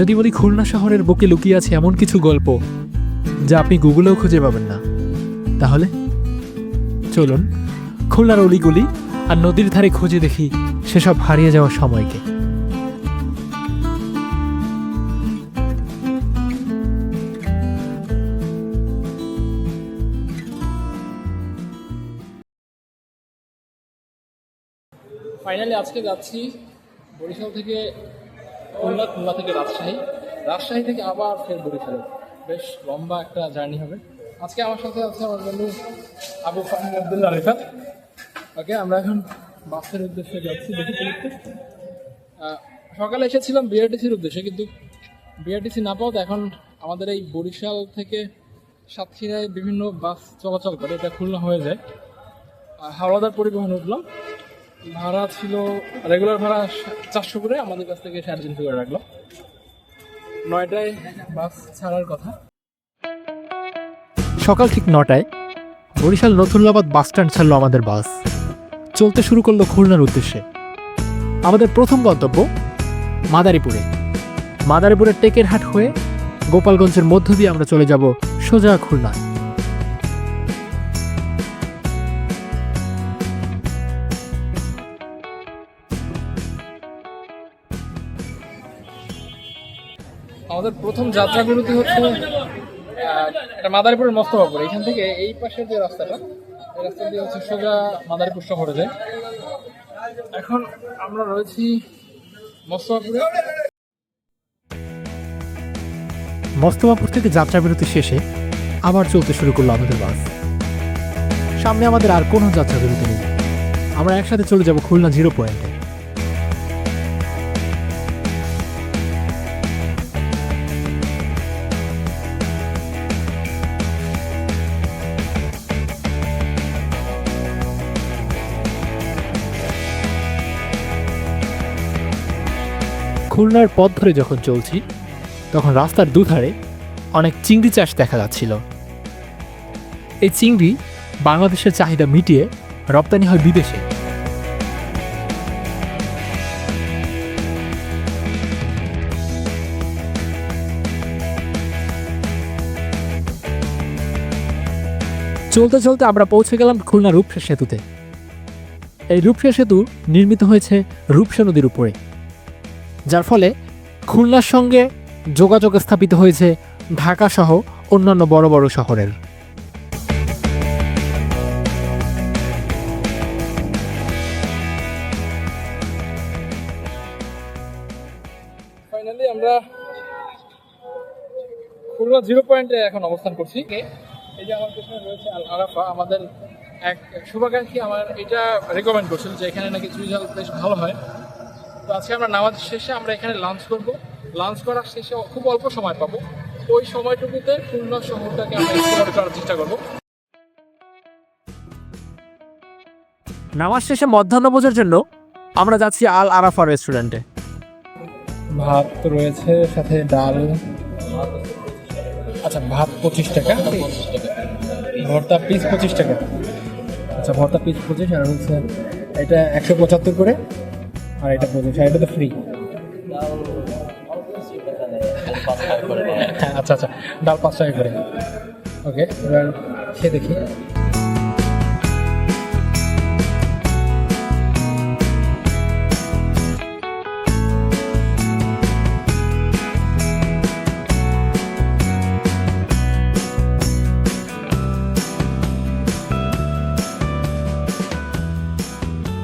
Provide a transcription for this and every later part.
যদি বলি খুলনা শহরের বুকে লুকিয়ে আছে এমন কিছু গল্প, যা আপনি গুগলেও খুঁজে পাবেন না। তাহলে, চলুন, খুলনার অলিগলি আর নদীর ধারে খুঁজে দেখি সেসব হারিয়ে যাওয়ার সময়কে। ফাইনালি আজকে যাচ্ছি বরিশাল থেকে খুলনা খুলনা থেকে রাজশাহী। রাজশাহী থেকে আবার ফের বরিশালে। বেশ লম্বা একটা জার্নি হবে। আজকে আমার সাথে আছে আমার বন্ধু আবু ফাহিম আব্দুল্লাহ রেফাত ওকে, আমরা এখন বাসের উদ্দেশ্যে যাচ্ছি, দেখি সকালে এসেছিলাম বিআরটিসির উদ্দেশ্যে, কিন্তু বিআরটিসি না পাওয়াতে এখন আমাদের এই বরিশাল থেকে সাতক্ষীরায় বিভিন্ন বাস চলাচল করে। এটা খুলনা হয়ে যায়। হাওড়াদার পরিবহন উঠলাম। ভাড়া ছিল রেগুলার ভাড়া চারশো করে আমাদের কাছ থেকে সাড়ে তিনশো করে রাখল। নয়টায় বাস ছাড়ার কথা। সকাল ঠিক নটায় বরিশাল নথুল্লাবাদ বাস স্ট্যান্ড ছাড়লো আমাদের বাস। চলতে শুরু করল খুলনার উদ্দেশ্যে। আমাদের প্রথম গন্তব্য মাদারীপুরে। মাদারীপুরের টেকের হাট হয়ে গোপালগঞ্জের মধ্য দিয়ে আমরা চলে যাব সোজা খুলনা আমাদের প্রথম যাত্রা বিরতি হচ্ছে এটা মাদারীপুরের মস্তবাপুর এখান থেকে এই পাশের যে রাস্তাটা, এই রাস্তা দিয়ে হচ্ছে সোজা মাদারীপুর শহরে যায়। এখন আমরা রয়েছি মস্তবাপুরে মস্তবাপুর থেকে যাত্রা বিরতি শেষে আবার চলতে শুরু করল আমাদের বাস। সামনে আমাদের আর কোনো যাত্রা বিরতি নেই। আমরা একসাথে চলে যাব খুলনা জিরো পয়েন্টে। খুলনার পথ ধরে যখন চলছি, তখন রাস্তার দুধারে অনেক চিংড়ি চাষ দেখা যাচ্ছিল। এই চিংড়ি বাংলাদেশের চাহিদা মিটিয়ে রপ্তানি হয় বিদেশে। চলতে চলতে আমরা পৌঁছে গেলাম খুলনা রূপসা সেতুতে। এই রূপসা সেতু নির্মিত হয়েছে রূপসা নদীর উপরে। যার ফলে খুলনার সঙ্গে যোগাযোগ স্থাপিত হয়েছে ঢাকা সহ অন্যান্য বড় বড় শহরের। ফাইনালি আমরা খুলনা জিরো পয়েন্টে এখন অবস্থান করছি। এই যে আমার পেছনে রয়েছে আল আরাফা আমাদের এক শুভাকাঙ্ক্ষী আমার এটা রেকমেন্ড করছিল যে এখানে নাকি চুইঝাল বেশ ভালো হয়। তো আজকে আমরা নামাজ শেষে আমরা এখানে লাঞ্চ করব। লাঞ্চ করার শেষে খুব অল্প সময় পাবো। ওই সময়টুকুতে খুলনা শহরটাকে আমরা এক্সপ্লোর করার চেষ্টা করব। নামাজ শেষে মধ্যাহ্নভোজের জন্য আমরা যাচ্ছি আল আরাফা রেস্টুরেন্টে ভাত রয়েছে সাথে ডাল। আচ্ছা ভাত পঁচিশ টাকা। ভর্তা পিস পঁচিশ টাকা। আচ্ছা ভর্তা পিস পঁচিশ আর হচ্ছে এটা একশো পঁচাত্তর করে। আর এটা পঁচিশ আর এটা তো ফ্রি আচ্ছা আচ্ছা ডাল পাঁচ টাকা করে। ওকে এবার খেয়ে দেখি।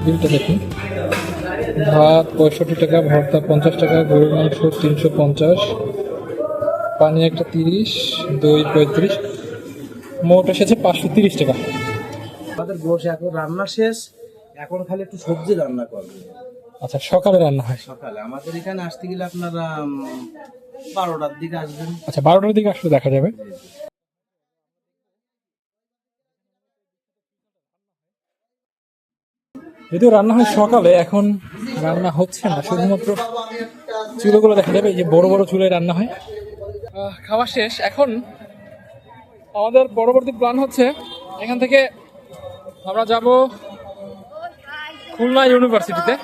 বিলটা দেখি। ভাত পঁয়ষট্টি টাকা ভর্তা পঞ্চাশ টাকা গরুর মাংস তিনশো পঞ্চাশ পানি একটা তিরিশ দই পঁয়ত্রিশ মোট এসেছে পাঁচশো তিরিশ টাকা। আমাদের গোশ এখন রান্না শেষ এখন খালি একটু সবজি রান্না করবে। আচ্ছা সকালে রান্না হয়? সকালে। আমাদের এখানে আসতে গেলে আপনারা বারোটার দিকে আসবেন। আচ্ছা বারোটার দিকে আসলে দেখা যাবে। যদিও রান্না হয় সকালে, এখন রান্না হচ্ছে না। শুধুমাত্র চুলোগুলো দেখা যাবে যে বড় বড় চুলে রান্না হয়। খাওয়া শেষ। এখন আমাদের পরবর্তী প্ল্যান হচ্ছে, এখান থেকে আমরা যাব খুলনা ইউনিভার্সিটিতে।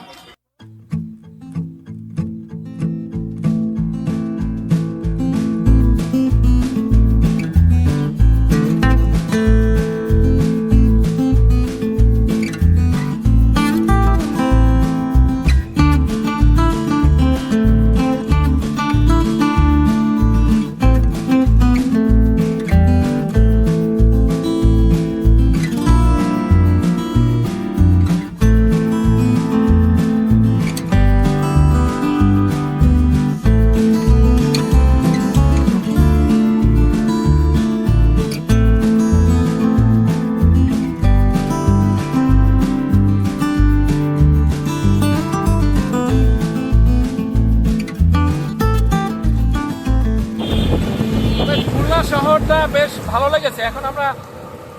জায়গাটা বেশ ভালো লেগেছে। এখন আমরা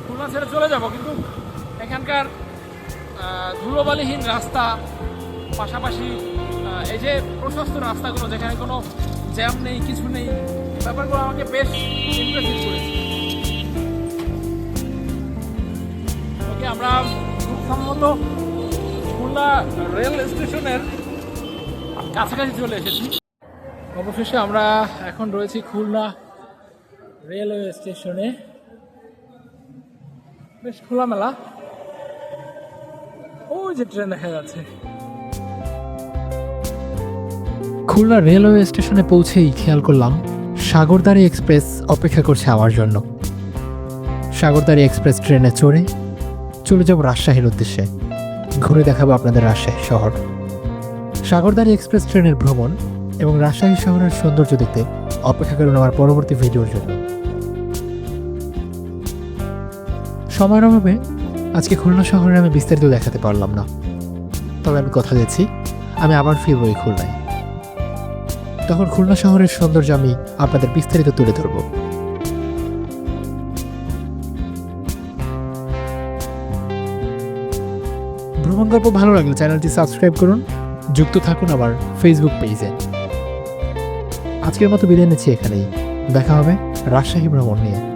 খুলনা ছেড়ে চলে যাব, কিন্তু এখানকার ধুলোবালিহীন রাস্তা, পাশাপাশি এই যে প্রশস্ত রাস্তাগুলো যেখানে কোনো জ্যাম নেই, কিছু নেই ব্যাপারগুলো আমাকে বেশ ইমপ্রেসিভ করেছে। ওকে, আমরা সম্ভবত খুলনা রেল স্টেশনের কাছাকাছি চলে এসেছি। অবশেষে আমরা এখন রয়েছি খুলনা রেলওয়ে স্টেশনে বেশ খোলামেলা। ওই যে ট্রেন দেখা যাচ্ছে। খুলনা রেলওয়ে স্টেশনে পৌঁছেই খেয়াল করলাম সাগরদারি এক্সপ্রেস অপেক্ষা করছে আমার জন্য। সাগরদারি এক্সপ্রেস ট্রেনে চড়ে চলে যাব রাজশাহীর উদ্দেশ্যে। ঘুরে দেখাবো আপনাদের রাজশাহী শহর। সাগরদারি এক্সপ্রেস ট্রেনের ভ্রমণ এবং রাজশাহী শহরের সৌন্দর্য দেখতে অপেক্ষা করুন আমার পরবর্তী ভিডিওর জন্য। সময়ের অভাবে আজকে খুলনা শহরে আমি বিস্তারিত দেখাতে পারলাম না। তবে আমি কথা দিচ্ছি, আমি আবার ফিরবো এই খুলনায়। তখন খুলনা শহরের সৌন্দর্য আমি আপনাদের বিস্তারিত তুলে ধরব। ভ্রমণ গল্প ভালো লাগলে চ্যানেলটি সাবস্ক্রাইব করুন, যুক্ত থাকুন আবার ফেসবুক পেজে। আজকের মতো বিদায় নিচ্ছি এখানেই। দেখা হবে রাজশাহী ভ্রমণ নিয়ে।